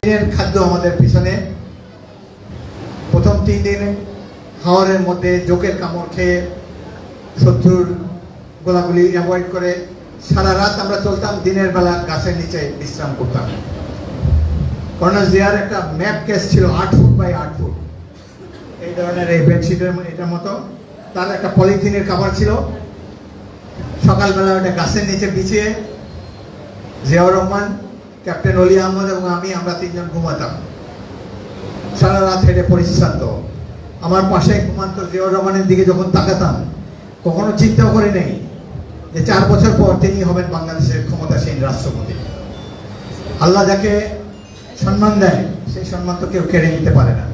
দিনের খাদ্য আমাদের পিছনে। প্রথম তিন দিন হাওয়ারের মধ্যে জোকের কামড় খেয়ে শত্রুর গোলাগুলি অ্যাভয়েড করে সারা রাত আমরা চলতাম দিনের বেলা গাছের নিচে বিশ্রাম করতাম। কর্নাল জিয়ার একটা ম্যাপ কেস ছিল আট ফুট বাই আট ফুট। এই ধরনের এই বেডশিটের এটার মতো। তার একটা পলিথিনের কাভার ছিল। সকালবেলা ওটা গাছের নিচে বিছিয়ে জিয়াউর রহমান, ক্যাপ্টেন অলি আহমদ এবং আমি, আমরা তিনজন ঘুমাতাম। সারা রাত হেঁটে পরিশ্রান্ত। আমার পাশে ঘুমান্ত জিয়াউর রহমানের দিকে যখন তাকাতাম, কখনো চিন্তাও করে নেই যে চার বছর পর তিনি হবেন বাংলাদেশের ক্ষমতাসীন রাষ্ট্রপতি। আল্লাহ যাকে সম্মান দেয়, সেই সম্মান তো কেউ কেড়ে নিতে পারে না।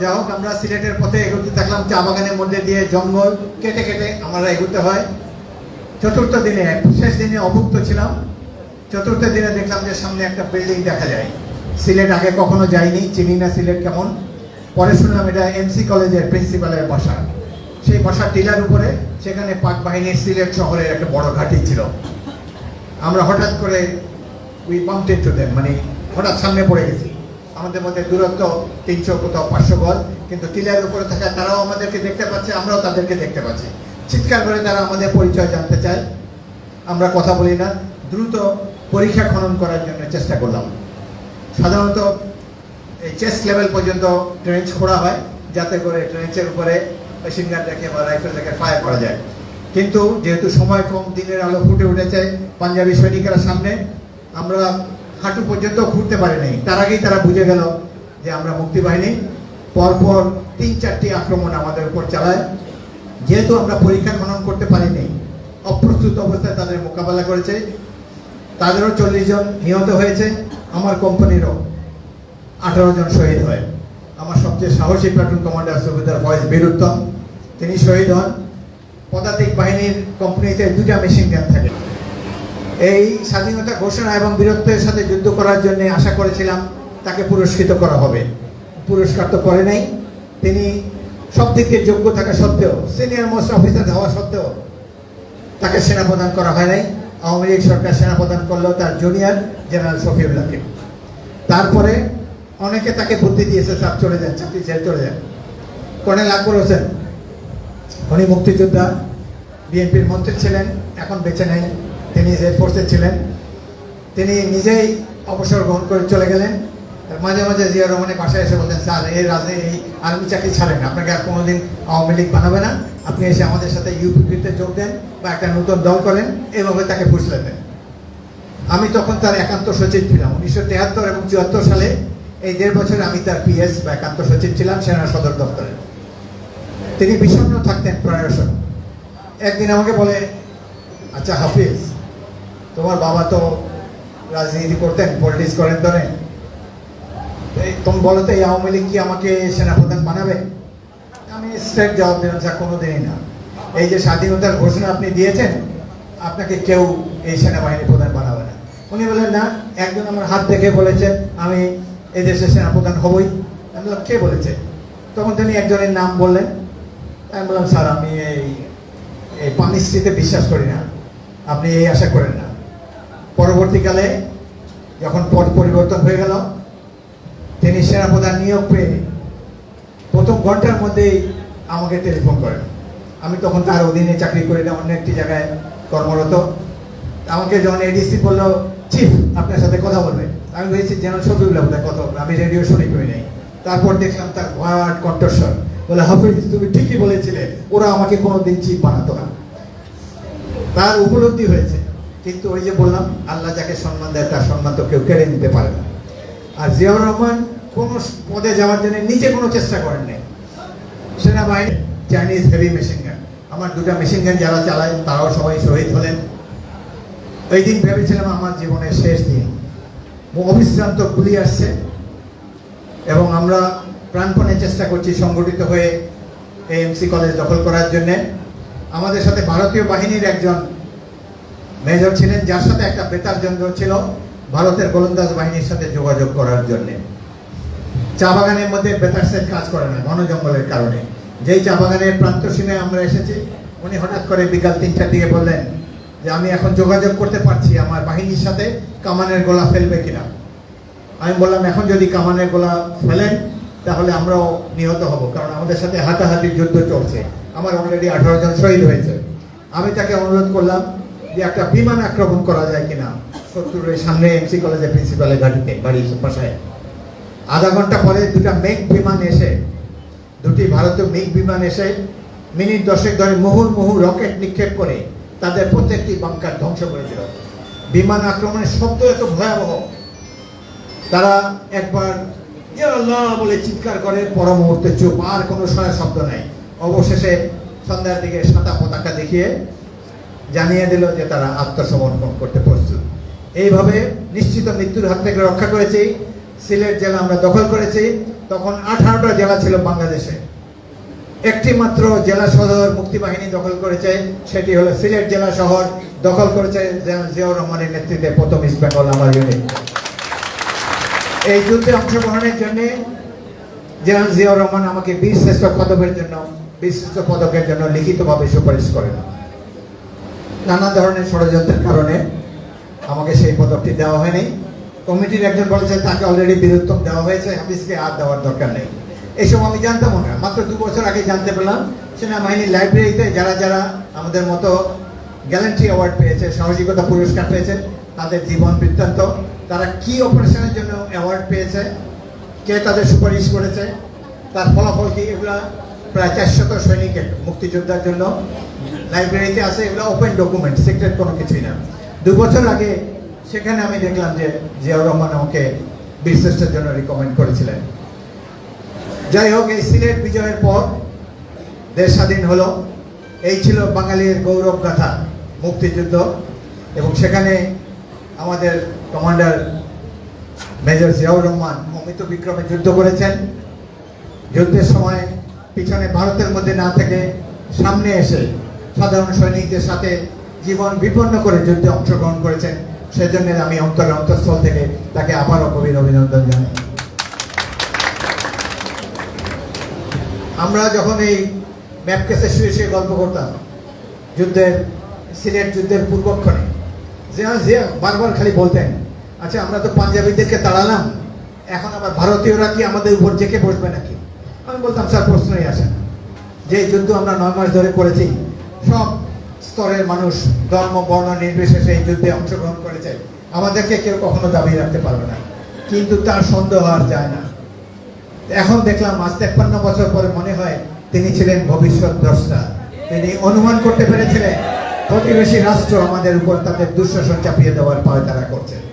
যা হোক, আমরা সিলেটের পথে এগোতে থাকলাম, চা বাগানের মধ্যে দিয়ে জঙ্গল কেটে কেটে আমরা এগোতে হয়। চতুর্থ দিনে, শেষ দিনে অভুক্ত ছিলাম। চতুর্থ দিনে দেখলাম যে সামনে একটা বিল্ডিং দেখা যায়। সিলেট আগে কখনো যাইনি চিনি না সিলেট কেমন। পরে শুনলাম এটা এমসি কলেজের প্রিন্সিপালের বাসা। সেই বাসার টিলার উপরে, সেখানে পাক বাহিনীর সিলেট শহরের একটা বড় ঘাঁটি ছিল। আমরা হঠাৎ করে উই বাম্পটেড টু দেম মানে হঠাৎ সামনে পড়ে গেছি। আমাদের মধ্যে দূরত্ব তিনশো কোথাও পাঁচশো গজ কিন্তু টিলার উপরে থাকা তারাও আমাদেরকে দেখতে পাচ্ছে, আমরাও তাদেরকে দেখতে পাচ্ছি। চিৎকার করে তারা আমাদের পরিচয় জানতে চায়। আমরা কথা বলি না, দ্রুত পরীক্ষা খনন করার জন্য চেষ্টা করলাম। সাধারণত এই চেস্ট লেভেল পর্যন্ত ট্রেঞ্চ খোঁড়া হয়, যাতে করে ট্রেঞ্চের উপরে গান রেখে বা রাইফেল রেখে ফায়ার করা যায়। কিন্তু যেহেতু সময় কম, দিনের আলো ফুটে উঠেছে, পাঞ্জাবি সৈনিকেরা সামনে, আমরা হাঁটু পর্যন্ত ঘুরতে পারি নাই। তার আগেই তারা বুঝে গেল যে আমরা মুক্তি বাহিনী পরপর তিন চারটি আক্রমণ আমাদের উপর চালায়। যেহেতু আমরা পরীক্ষা খনন করতে পারিনি, অপ্রস্তুত অবস্থায় তাদের মোকাবেলা করেছে। তাদেরও চল্লিশ জন নিহত হয়েছে। আমার কোম্পানিরও আঠারো জন শহীদ হয়। আমার সবচেয়ে সাহসী প্লাটুন কমান্ডার সুবিধার ফয়েজ বীরুত্তম। তিনি শহীদ হন। পদাতিক বাহিনীর কোম্পানিতে দুটা মেশিন গান থাকে। এই স্বাধীনতা ঘোষণা এবং বীরত্বের সাথে যুদ্ধ করার জন্য আশা করেছিলাম তাকে পুরস্কৃত করা হবে। পুরস্কার তো করে নাই। তিনি সব দিক যোগ্য থাকা সত্ত্বেও সিনিয়র মোস্ট অফিসার হওয়া সত্ত্বেও তাকে সেনা প্রদান করা হয় নাই। আওয়ামী লীগ সরকার সেনা প্রদান করলেও তার জুনিয়র জেনারেল শফিউল্লাহকে। তারপরে অনেকে তাকে বুদ্ধি দিয়েছে, স্যার, চলে যান, চাকরি ছেড়ে চলে যান। কর্নেল আকবর হোসেন, উনি মুক্তিযোদ্ধা, বিএনপির মন্ত্রী ছিলেন, এখন বেঁচে নেই। তিনি এয়ারফোর্সে ছিলেন, তিনি নিজেই অবসর গ্রহণ করে চলে গেলেন। মাঝে মাঝে জিয়া রহমানের বাসায় এসে বলতেন স্যার, এই রাজে, এই আর্মি চাকরি ছাড়েন আপনাকে আর কোনোদিন আওয়ামী লীগ বানাবে না। আপনি এসে আমাদের সাথে ইউপিপিতে যোগ দেন বা একটা নতুন দল করেন। এইভাবে তাকে ফুসলে দেন। আমি তখন তার একান্ত সচিব ছিলাম। উনিশশো তেহাত্তর এবং চুয়াত্তর সালে এই দেড় বছর আমি তার পিএস বা একান্ত সচিব ছিলাম সেনা সদর দপ্তরে। তিনি বিষণ্ণ থাকতেন প্রায়শ একদিন আমাকে বলে আচ্ছা হাফিজ তোমার বাবা তো রাজনীতি করতেন পলিটিক্স করেন তো তুমি বলো তো, এই আওয়ামী লীগ কি আমাকে সেনাপ্রধান বানাবে? আমি স্ট্রেট জবাব দিলাম, স্যার কোনো দিনই না। এই যে স্বাধীনতার ঘোষণা আপনি দিয়েছেন, আপনাকে কেউ এই সেনাবাহিনী প্রধান বানাবে না। উনি বললেন, না, একজন আমার হাত দেখে বলেছে, আমি এই দেশের সেনাপ্রধান হবই। আমি বললাম, কে বলেছে? তখন তিনি একজনের নাম বললেন। আমি বললাম, স্যার, আমি এই এই পানিশ্রীতে বিশ্বাস করি না। আপনি এই আশা করেন না। পরবর্তীকালে যখন পট পরিবর্তন হয়ে গেল, তিনি সেনাপ্রধান নিয়োগ পেয়ে প্রথম ঘণ্টার মধ্যেই আমাকে টেলিফোন করেন। আমি তখন তার অধীনে চাকরি করি না অন্য একটি জায়গায় কর্মরত। আমাকে যখন এডিসি বলল, চিফ, আপনার সাথে কথা বলবে। আমি বলেছি যেন শফিউল্লাহ বোধহয় কথা আমি রেডিও শুনি করি নাই। তারপর দেখলাম তার ভয়াট কণ্ঠস্বর। বলে, হাফিজ, তুমি ঠিকই বলেছিলে, ওরা আমাকে কোনোদিন চিফ বানাতো না। তার উপলব্ধি হয়েছে। কিন্তু ওই যে বললাম, আল্লাহ যাকে সম্মান দেয়, তার সম্মান তো কেউ কেড়ে নিতে পারে না। আর জিয়াউর রহমান কোনো পদে যাওয়ার জন্য নিজে কোনো চেষ্টা করেননি সেনাবাহিনী চাইনিজ হেভি মেশিন গান আমার দুটা মেশিন গান যারা চালায়, তারাও সবাই শহীদ হলেন। ওই দিন ভেবেছিলাম আমার জীবনের শেষ দিন। অবিশ্রান্ত গুলি আসছে এবং আমরা প্রাণপণে চেষ্টা করছি সংগঠিত হয়ে এএমসি কলেজ দখল করার জন্যে। আমাদের সাথে ভারতীয় বাহিনীর একজন মেজর ছিলেন যার সাথে একটা বেতার যন্ত্র ছিল ভারতের গোলন্দাজ বাহিনীর সাথে যোগাযোগ করার জন্যে। চা বাগানের মধ্যে বেতার সেট কাজ করে না, ঘন জঙ্গলের কারণে। যেই চা বাগানের প্রান্ত সীমায় আমরা এসেছি, উনি হঠাৎ করে বিকাল তিনটার দিকে বললেন যে, আমি এখন যোগাযোগ করতে পারছি আমার বাহিনীর সাথে, কামানের গোলা ফেলবে কিনা? আমি বললাম, এখন যদি কামানের গোলা ফেলেন, তাহলে আমরাও নিহত হব, কারণ আমাদের সাথে হাতাহাতির যুদ্ধ চলছে। আমার অলরেডি আঠারো জন শহীদ হয়েছে। আমি তাকে অনুরোধ করলাম যে একটা বিমান আক্রমণ করা যায় কিনা ওই সামনে এমসি কলেজের প্রিন্সিপালের গাড়িতে, বাড়ির বাসায় আধা ঘণ্টা পরে দুটা মেঘ বিমান এসে, দুটি ভারতীয় মেঘ বিমান এসে মিনিট দশেক ধরে মুহুর মুহুর রকেট নিক্ষেপ করে তাদের প্রত্যেকটি বাংকার ধ্বংস করে দিল। বিমান আক্রমণের শব্দ এত ভয়াবহ। তারা একবার বলে চিৎকার করে, পর মুহূর্তে চুপ, আর কোনো শব্দ নাই। অবশেষে সন্ধ্যার দিকে সাদা পতাকা দেখিয়ে জানিয়ে দিল যে তারা আত্মসমর্পণ করতে প্রস্তুত। এইভাবে নিশ্চিত মৃত্যুর হাত থেকে রক্ষা করেছি। সিলেট জেলা আমরা দখল করেছি। তখন আঠারোটা জেলা ছিল বাংলাদেশে। একটি মাত্র জেলা সদর মুক্তিবাহিনী দখল করেছে। সেটি হলো সিলেট জেলা শহর দখল করেছে জিয়াউর রহমানের নেতৃত্বে প্রথম ইস্ট বেঙ্গল আমার ইউনিট। এই যুদ্ধে অংশগ্রহণের জন্য জেনারেল জিয়াউর রহমান আমাকে বীর শ্রেষ্ঠ পদকের জন্য বীর শ্রেষ্ঠ পদকের জন্য লিখিতভাবে সুপারিশ করেন। নানা ধরনের ষড়যন্ত্রের কারণে আমাকে সেই পদকটি দেওয়া হয়নি। কমিটির একজন বলেছে, তাকে অলরেডি বীরত্তম দেওয়া হয়েছে, হাফিজকে আর দেওয়ার দরকার নেই। এইসব আমি জানতাম না। মাত্র দু বছর আগে জানতে পেলাম সেনাবাহিনী লাইব্রেরিতে যারা যারা আমাদের মতো গ্যালান্ট্রি অ্যাওয়ার্ড পেয়েছে, সাহসিকতা পুরস্কার পেয়েছে, তাদের জীবন বৃত্তান্ত, তারা কি অপারেশনের জন্য অ্যাওয়ার্ড পেয়েছে, কে তাদের সুপারিশ করেছে, তার ফলাফল কি, এগুলা প্রায় চারশত সৈনিকের মুক্তিযোদ্ধার জন্য লাইব্রেরিতে আছে, এগুলো ওপেন ডকুমেন্ট সিক্রেট কোনো কিছুই না। দু বছর আগে সেখানে আমি দেখলাম যে জিয়াউর রহমান আমাকে বীরশ্রেষ্ঠের জন্য রিকমেন্ড করেছিলেন। যাই হোক, এই সিলেট বিজয়ের পর দেশ স্বাধীন হলো। এই ছিল বাঙালির গৌরব গাথা, মুক্তিযুদ্ধ। এবং সেখানে আমাদের কমান্ডার মেজর জিয়াউর রহমান অমিত বিক্রমে যুদ্ধ করেছেন। যুদ্ধের সময় পিছনে ভারতের মধ্যে না থেকে সামনে এসে সাধারণ সৈনিকদের সাথে জীবন বিপন্ন করে যুদ্ধে অংশগ্রহণ করেছেন, সেজন্য আমি অন্তরে অন্তঃস্থল থেকে তাকে আবারও গভীর অভিনন্দন জানাই। আমরা যখন এই ম্যাপ কেসে শুয়ে শুয়ে গল্প করতাম, যুদ্ধের, সিলেট যুদ্ধের পূর্বক্ষণে জিয়া জিয়া বারবার খালি বলতেন আচ্ছা আমরা তো পাঞ্জাবিদেরকে তাড়ালাম, এখন আবার ভারতীয়রা কি আমাদের উপর জেকে বসবে নাকি? আমি বলতাম, স্যার, প্রশ্নই না। যে যুদ্ধ আমরা নয় মাস ধরে করেছি, সব স্তরের মানুষ ধর্ম, বর্ণ, নির্বিশেষে এই যুদ্ধে অংশগ্রহণ করেছে। আমাদেরকে কেউ কখনো দাবি রাখতে পারবে না। কিন্তু তার সন্দেহ আর যায় না। এখন দেখলাম, আজ তেপ্পান্ন বছর পরে মনে হয় তিনি ছিলেন ভবিষ্যৎ দ্রষ্টা তিনি অনুমান করতে পেরেছিলেন, প্রতিবেশী রাষ্ট্র আমাদের উপর তাদের দুঃশাসন চাপিয়ে দেওয়ার পায় তারা করছে।